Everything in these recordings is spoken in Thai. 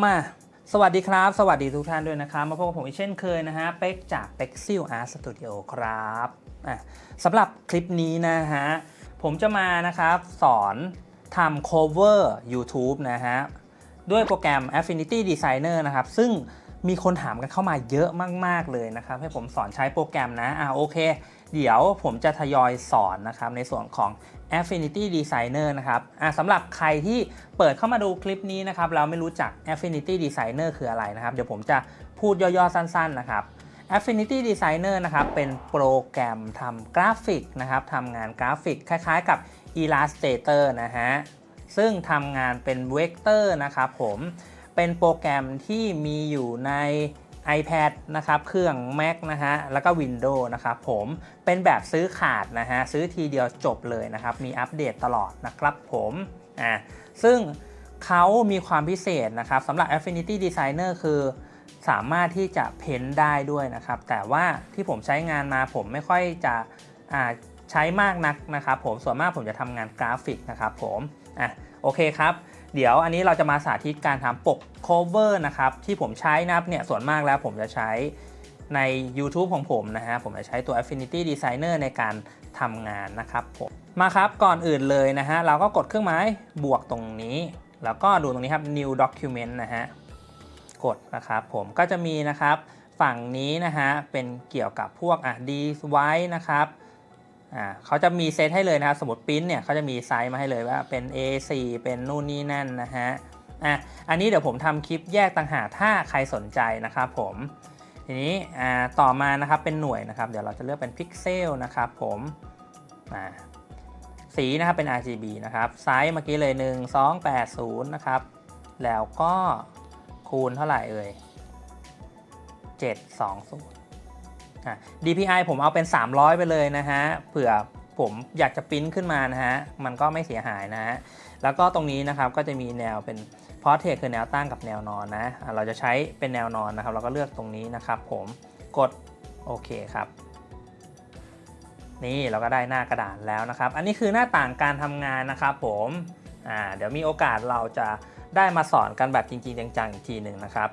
มาสวัสดีครับ สวัสดีทุกท่านด้วยนะครับ มาพบกับผมอีกเช่นเคยนะฮะ เป็กจาก p e x i l Art Studio ครับอะสำหรับคลิปนี้นะฮะ ผมจะมานะครับ สอนทำ cover YouTube นะฮะ ด้วยโปรแกรม Affinity Designer นะครับ ซึ่งมีคนถามกันเข้ามาเยอะมาก ๆ เลยนะครับ ให้ผมสอนใช้โปรแกรมนะ อะโอเค เดี๋ยวผมจะทยอยสอนนะครับในส่วนของ Affinity Designer นะครับสำหรับใครที่เปิดเข้ามาดูคลิปนี้นะครับเราไม่รู้จัก Affinity Designer คืออะไรนะครับ เดี๋ยวผมจะพูดย่อๆ สั้นๆนะครับ Affinity Designer นะครับเป็นโปรแกรมทำกราฟิกนะครับทำงานกราฟิก คล้ายๆกับ Illustrator นะฮะซึ่งทำงานเป็นเวกเตอร์นะครับผมเป็นโปรแกรมที่มีอยู่ใน iPad นะครับ เครื่อง Mac นะฮะ แล้วก็ Windows นะครับผม เป็นแบบซื้อขาดนะฮะ ซื้อทีเดียวจบเลยนะครับ มีอัปเดตตลอดนะครับผม อ่า ซึ่งเขามีความพิเศษนะครับสำหรับ Affinity Designer คือสามารถที่จะเพ้นได้ด้วยนะครับ แต่ว่าที่ผมใช้งานมาผมไม่ค่อยจะอ่าใช้มากนักนะครับผม ส่วนมากผมจะทำงานกราฟิกนะครับผม อะ โอเคครับ เดี๋ยวอันนี้เราจะมาสาธิตการทำปก cover นะครับ ที่ผมใช้นะครับเนี่ยส่วนมากแล้วผมจะใช้ใน YouTube ของผมนะฮะ ผมจะใช้ตัว Affinity Designer ในการทำงานนะครับผมมาครับก่อนอื่นเลยนะฮะ เราก็กดเครื่องหมายบวกตรงนี้ แล้วก็ดูตรงนี้ครับ new document นะฮะ กดนะครับผมก็จะมีนะครับ ฝั่งนี้นะฮะ เป็นเกี่ยวกับพวกอะ device นะครับ อ่าเขาจะมีเซตให้เลยนะครับ สมมติปริ้นเนี่ยเขาจะมีไซส์มาให้เลยว่าเป็น A4 เป็นนู่นนี่นั่นนะฮะอะอันนี้เดี๋ยวผมทำคลิปแยกต่างหากถ้าใครสนใจนะครับผมทีนี้อ่าต่อมานะครับเป็นหน่วยนะครับ เดี๋ยวเราจะเลือกเป็นพิกเซลนะครับผมอ่าสีนะครับเป็น RGB นะครับไซส์เมื่อกี้เลย 1 2 8 0 นะครับ แล้วก็คูณเท่าไหร่เอ่ย720อะ DPI ผมเอาเป็น 300 ไปเลยนะฮะ เผื่อผมอยากจะปริ้นขึ้นมานะฮะ มันก็ไม่เสียหายนะฮะ แล้วก็ตรงนี้นะครับก็จะมีแนวเป็น portrait คือแนวตั้งกับแนวนอนนะ เราจะใช้เป็นแนวนอนนะครับ เราก็เลือกตรงนี้นะครับผมกดโอเคครับ นี่เราก็ได้หน้ากระดานแล้วนะครับ อันนี้คือหน้าต่างการทำงานนะครับผมเดี๋ยวมีโอกาสเราจะได้มาสอนกันแบบจริงๆจังๆอีกทีหนึ่งนะครับ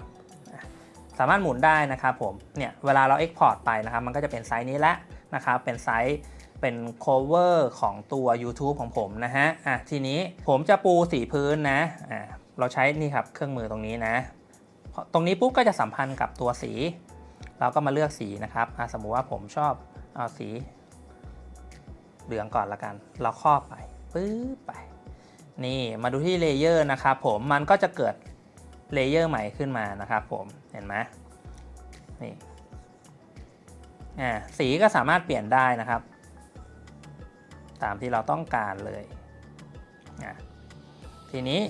สามารถหมุนได้นะครับผมเนี่ยเวลาเรา Export ไปนะครับมันก็จะเป็นไซส์นี้แล้วนะครับเป็นไซส์เป็น cover ของตัว YouTube ของผมนะฮะอะทีนี้ผมจะปูสีพื้นนะอ่าเราใช้นี่ครับเครื่องมือตรงนี้นะ ตรงนี้ปุ๊บก็จะสัมพันธ์กับตัวสี เราก็มาเลือกสีนะครับสมมุติว่าผมชอบเอาสีเหลืองก่อนละกัน เราครอบไปปึ๊บไป นี่มาดูที่เลเยอร์นะครับผมมันก็จะเกิด เลเยอร์ใหม่ขึ้นมานะครับผม เห็นไหมนี่อ่าสีก็สามารถเปลี่ยนได้นะครับ ตามที่เราต้องการเลยอะทีนี้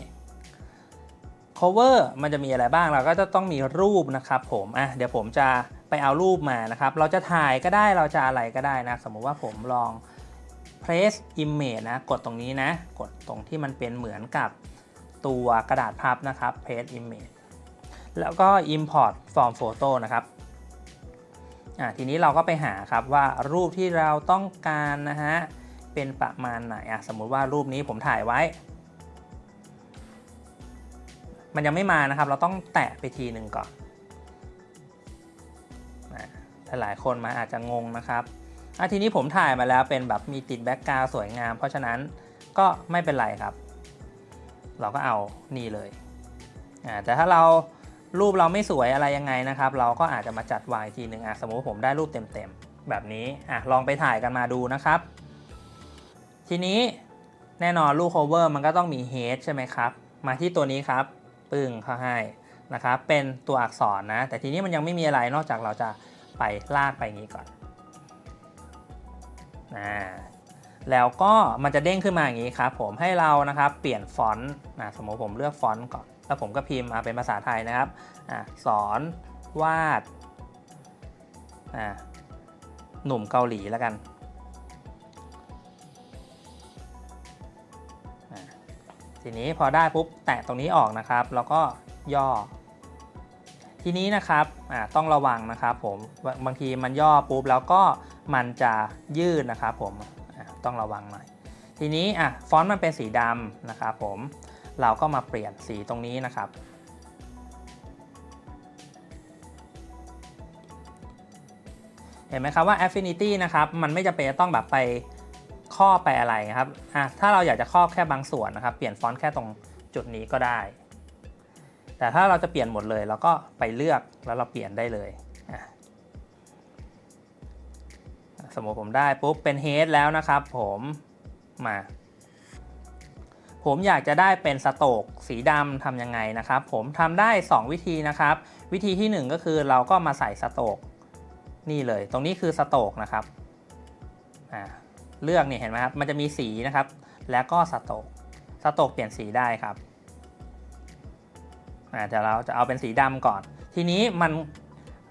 cover มันจะมีอะไรบ้างเราก็จะต้องมีรูปนะครับผมอะเดี๋ยวผมจะไปเอารูปมานะครับ เราจะถ่ายก็ได้เราจะอะไรก็ได้นะ สมมุติว่าผมลอง place image นะ กดตรงนี้นะ กดตรงที่มันเป็นเหมือนกับ ตัวกระดาษพับนะครับ paste image แล้วก็ import from photo นะครับอ่าทีนี้เราก็ไปหาครับว่ารูปที่เราต้องการนะฮะเป็นประมาณไหนอะสมมุติว่ารูปนี้ผมถ่ายไว้ มันยังไม่มานะครับ เราต้องแตะไปทีหนึ่งก่อนนะหลายคนมาอาจจะงงนะครับอะทีนี้ผมถ่ายมาแล้วเป็นแบบมีติดแบ็กกราวสวยงาม เพราะฉะนั้นก็ไม่เป็นไรครับ เราก็เอานี่เลยอ่าแต่ถ้าเรารูปเราไม่สวยอะไรยังไงนะครับ เราก็อาจจะมาจัดวางอีกทีหนึ่งอะสมมติผมได้รูปเต็มๆ แบบนี้อะลองไปถ่ายกันมาดูนะครับ ทีนี้แน่นอนรูป cover มันก็ต้องมี head ใช่ไหมครับ มาที่ตัวนี้ครับ ปึ้งเข้าให้นะครับ เป็นตัวอักษรนะ แต่ทีนี้มันยังไม่มีอะไรนอกจากเราจะไปลากไปอย่างนี้ก่อนอ่า แล้วก็มันจะเด้งขึ้นมาอย่างนี้ครับผมให้เรานะครับเปลี่ยนฟอนต์นะสมมติผมเลือกฟอนต์ก่อน แล้วผมก็พิมพ์มาเป็นภาษาไทยนะครับอสอนวาดหนุ่มเกาหลีแล้วกันทีนี้พอได้ปุ๊บแตะตรงนี้ออกนะครับ แล้วก็ย่อ ทีนี้นะครับต้องระวังนะครับผมบางทีมันย่อปุ๊บแล้วก็มันจะยืดนะครับผม ต้องระวังหน่อย ทีนี้อะฟอนต์มันเป็นสีดำนะครับผมเราก็มาเปลี่ยนสีตรงนี้นะครับ เห็นไหมครับว่า affinity นะครับมันไม่จะเป็นต้องแบบไปครอบไปอะไรครับอะถ้าเราอยากจะครอบแค่บางส่วนนะครับ เปลี่ยนฟอนต์แค่ตรงจุดนี้ก็ได้ แต่ถ้าเราจะเปลี่ยนหมดเลยเราก็ไปเลือกแล้วเราเปลี่ยนได้เลย สมมติผมได้ปุ๊บเป็น Head แล้วนะครับผมมา ผมอยากจะได้เป็นสโตกสีดำทำยังไงนะครับ ผมทำได้ 2 วิธีนะครับ วิธีที่ 1 ก็คือเราก็มาใส่สโตกนี่เลย ตรงนี้คือสโตกนะครับอ่าเลือกนี่เห็นไหมครับ มันจะมีสีนะครับ แล้วก็สโตกสโตกเปลี่ยนสีได้ครับอ่าเดี๋ยวเราจะเอาเป็นสีดำก่อน ทีนี้มัน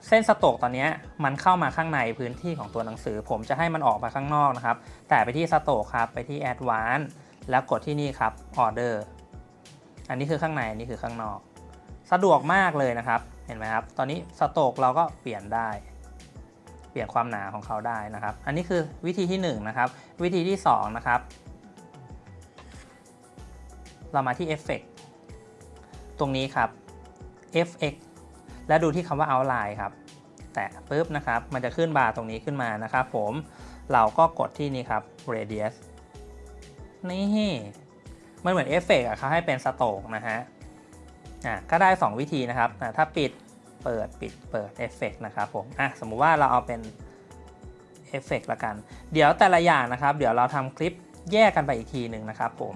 เส้นสโตกตอนนี้มันเข้ามาข้างในพื้นที่ของตัวหนังสือ ผมจะให้มันออกมาข้างนอกนะครับ แต่ไปที่สโตกครับไปที่ a d v a n c e แล้วกดที่นี่ครับ Order อันนี้คือข้างในอันนี้คือข้างนอก สะดวกมากเลยนะครับเห็นไหมครับ ตอนนี้สโตกเราก็เปลี่ยนได้ เปลี่ยนความหนาของเขาได้นะครับ อันนี้คือวิธีที่1นงนะครับวิธีที่2นะครับเรามาที่ Effect ตรงนี้ครับ FX และดูที่คำว่า Outline ครับ แตะปุ๊บนะครับ มันจะขึ้นบาร์ตรงนี้ขึ้นมานะครับผม เราก็กดที่นี่ครับ Radius นี่มันเหมือนเอฟเฟกต์เขาให้เป็นสโตกนะฮะอะก็ได้ 2 วิธีนะครับอะถ้าปิดเปิดปิดเปิดเอฟเฟกต์นะครับผมอะสมมุติว่าเราเอาเป็นเอฟเฟกต์ละกัน เดี๋ยวแต่ละอย่างนะครับ เดี๋ยวเราทำคลิปแยกกันไปอีกทีหนึ่งนะครับผม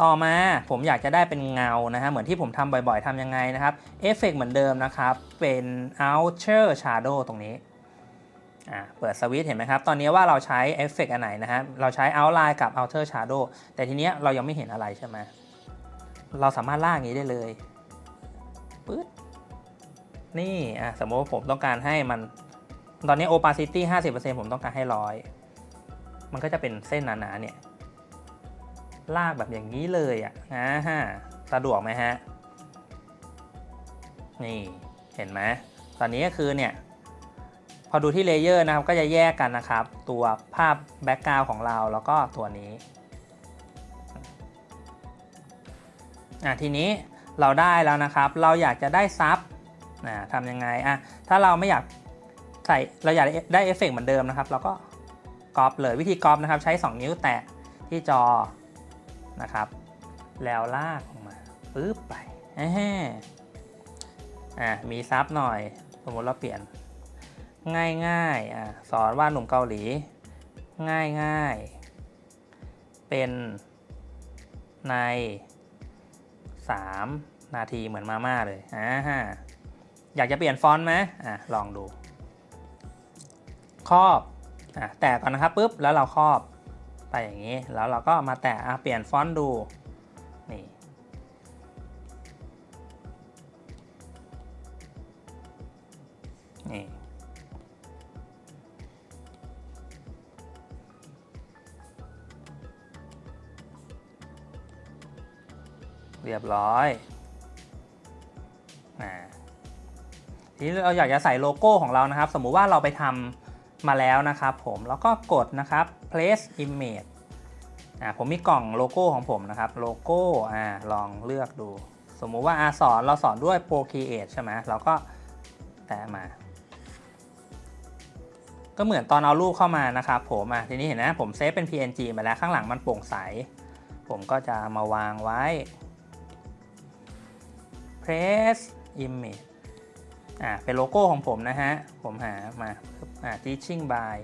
ต่อมาผมอยากจะได้เป็นเงานะฮะเหมือนที่ผมทำบ่อยๆทำยังไงนะครับเอฟเฟกต์เหมือนเดิมนะครับ เป็น outer shadow ตรงนี้อ่าเปิดสวิตช์เห็นไหมครับ ตอนนี้ว่าเราใช้เอฟเฟกต์อันไหนนะฮะเราใช้ outline กับ outer shadow แต่ทีเนี้ยเรายังไม่เห็นอะไรใช่ไหมเราสามารถลากอย่างนี้ได้เลยปึ๊ดนี่อะสมมติว่าผมต้องการให้มัน ตอนนี้ opacity 50%ผมต้องการให้ร้อยมันก็จะเป็นเส้นหนาๆเนี่ย ลากแบบอย่างนี้เลยอะอ่าฮะสะดวกไหมฮะ นี่เห็นไหมตอนนี้ก็คือเนี่ยพอดูที่เลเยอร์นะครับก็จะแยกกันนะครับ ตัวภาพแบ็กกราวของเราแล้วก็ตัวนี้อะทีนี้เราได้แล้วนะครับ เราอยากจะได้ซับนะทำยังไงอะถ้าเราไม่อยากใส่เราอยากได้เอฟเฟกต์เหมือนเดิมนะครับ เราก็ก๊อปเลยวิธีก๊อปนะครับ ใช้ 2 นิ้วแตะที่จอ นะครับ แล้วลากออกมาปึ๊บไปฮอะมีซับหน่อย สมมติเราเปลี่ยน ง่ายง่ายอะสอนว่าดหนุ่มเกาหลี ง่ายง่ายเป็นใน 3 นาทีเหมือนมาม่าเลยอ่าฮะอยากจะเปลี่ยนฟอนต์ไหมอะลองดู ครอบอะแตะก่อนนะครับปุ๊บแล้วเราครอบ ไปอย่างนี้ แล้วเราก็มาแตะเปลี่ยนฟอนต์ดู นี่ นี่เรียบร้อยอทีนี้เราอยากจะใส่โลโก้ของเรานะครับ สมมุติว่าเราไปทำมาแล้วนะครับ ผม แล้วก็กดนะครับ place image อ่าผมมีกล่องโลโก้ของผมนะครับ โลโก้อ่าลองเลือกดู สมมุติว่าอาสอนเราสอนด้วย Procreate ใช่ไหมเราก็แตะมา ก็เหมือนตอนเอารูปเข้ามานะครับผมอะทีนี้เห็นนะผมเซฟเป็น PNG มาแล้วข้างหลังมันโปร่งใส ผมก็จะมาวางไว้ press image อ่าเป็นโลโก้ของผมนะฮะ ผมหามาอ่า teaching by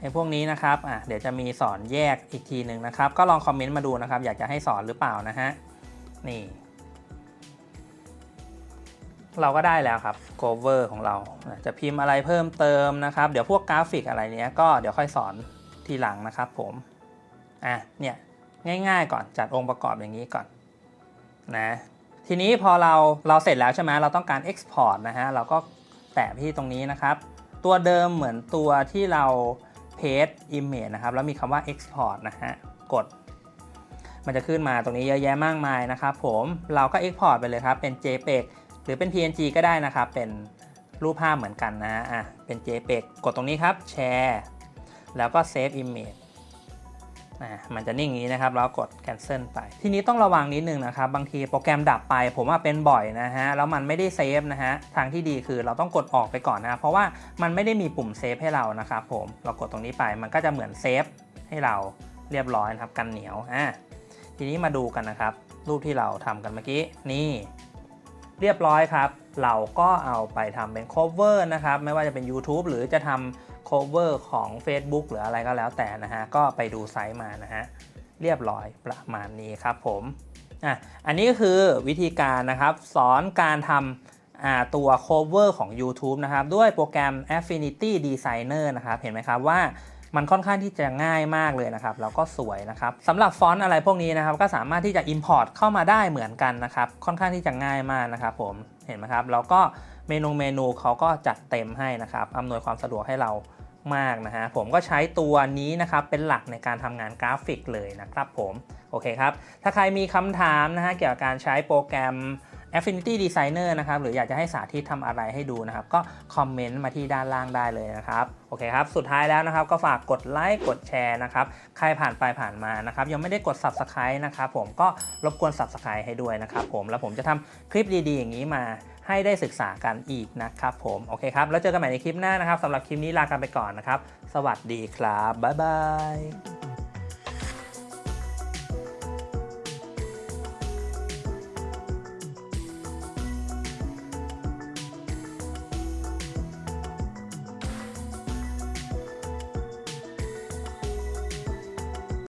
ไอพวกนี้นะครับอะเดี๋ยวจะมีสอนแยกอีกทีหนึ่งนะครับ ก็ลองคอมเมนต์มาดูนะครับ อยากจะให้สอนหรือเปล่านะฮะ นี่ เราก็ได้แล้วครับ cover ของเรา จะพิมพ์อะไรเพิ่มเติมนะครับ เดี๋ยวพวกกราฟิกอะไรเนี้ยก็เดี๋ยวค่อยสอนทีหลังนะครับผม อะ เนี่ย ง่ายๆก่อนจัดองค์ประกอบอย่างนี้ก่อนนะทีนี้พอเราเราเสร็จแล้วใช่ไหมเราต้องการ Export นะฮะ เราก็แตะที่ตรงนี้นะครับ ตัวเดิมเหมือนตัวที่เรา paste image นะครับ แล้วมีคำว่า Export นะฮะ กด มันจะขึ้นมาตรงนี้เยอะแยะมากมายนะครับผม เราก็ Export ไปเลยครับ เป็น JPEG หรือเป็น PNG ก็ได้นะครับ เป็นรูปภาพเหมือนกันนะ อะ เป็น JPEG กดตรงนี้ครับ แชร์ แล้วก็ Save Image อะมันจะนิ่งอย่างนี้นะครับแล้วกด cancel ไป ทีนี้ต้องระวังนิดนึงนะครับ บางทีโปรแกรมดับไป ผมว่าเป็นบ่อยนะฮะแล้วมันไม่ได้เซฟนะฮะทางที่ดีคือเราต้องกดออกไปก่อนนะเพราะว่ามันไม่ได้มีปุ่มเซฟให้เรานะครับผมเรากดตรงนี้ไปมันก็จะเหมือนเซฟให้เราเรียบร้อยนะครับกันเหนียวอะทีนี้มาดูกันนะครับ รูปที่เราทำกันเมื่อกี้นี่เรียบร้อยครับ เราก็เอาไปทำเป็น cover นะครับ ไม่ว่าจะเป็น YouTube หรือจะทำ cover ของ Facebook หรืออะไรก็แล้วแต่นะฮะ ก็ไปดูไซต์มานะฮะ เรียบร้อยประมาณนี้ครับผมอะอันนี้ก็คือวิธีการนะครับ สอนการทำตัว cover ของ YouTube นะครับ ด้วยโปรแกรม Affinity Designer นะครับ เห็นไหมครับว่ามันค่อนข้างที่จะง่ายมากเลยนะครับ แล้วก็สวยนะครับสำหรับฟอนต์อะไรพวกนี้นะครับ ก็สามารถที่จะ Import เข้ามาได้เหมือนกันนะครับ ค่อนข้างที่จะง่ายมากนะครับ ผมเห็นไหมครับแล้วก็เมนูเมนูเขาก็จัดเต็มให้นะครับอำนวยความสะดวกให้เรา มากนะฮะผมก็ใช้ตัวนี้นะครับเป็นหลักในการทำงานกราฟิกเลยนะครับผมโอเคครับ ถ้าใครมีคำถามนะฮะเกี่ยวกับการใช้โปรแกรม Affinity Designer นะครับ หรืออยากจะให้สาธิตทำอะไรให้ดูนะครับ ก็คอมเมนต์มาที่ด้านล่างได้เลยนะครับ โอเคครับ สุดท้ายแล้วนะครับ ก็ฝากกดไลค์ กดแชร์นะครับ ใครผ่านไปผ่านมานะครับ ยังไม่ได้กด Subscribe นะครับผมก็รบกวน Subscribe ให้ด้วยนะครับผม แล้วผมจะทำคลิปดีๆ อย่างนี้มา ให้ได้ศึกษากันอีกนะครับผมโอเคครับแล้วเจอกันใหม่ในคลิปหน้านะครับสำหรับคลิปนี้ลากันไปก่อนนะครับ สวัสดีครับบ๊ายบาย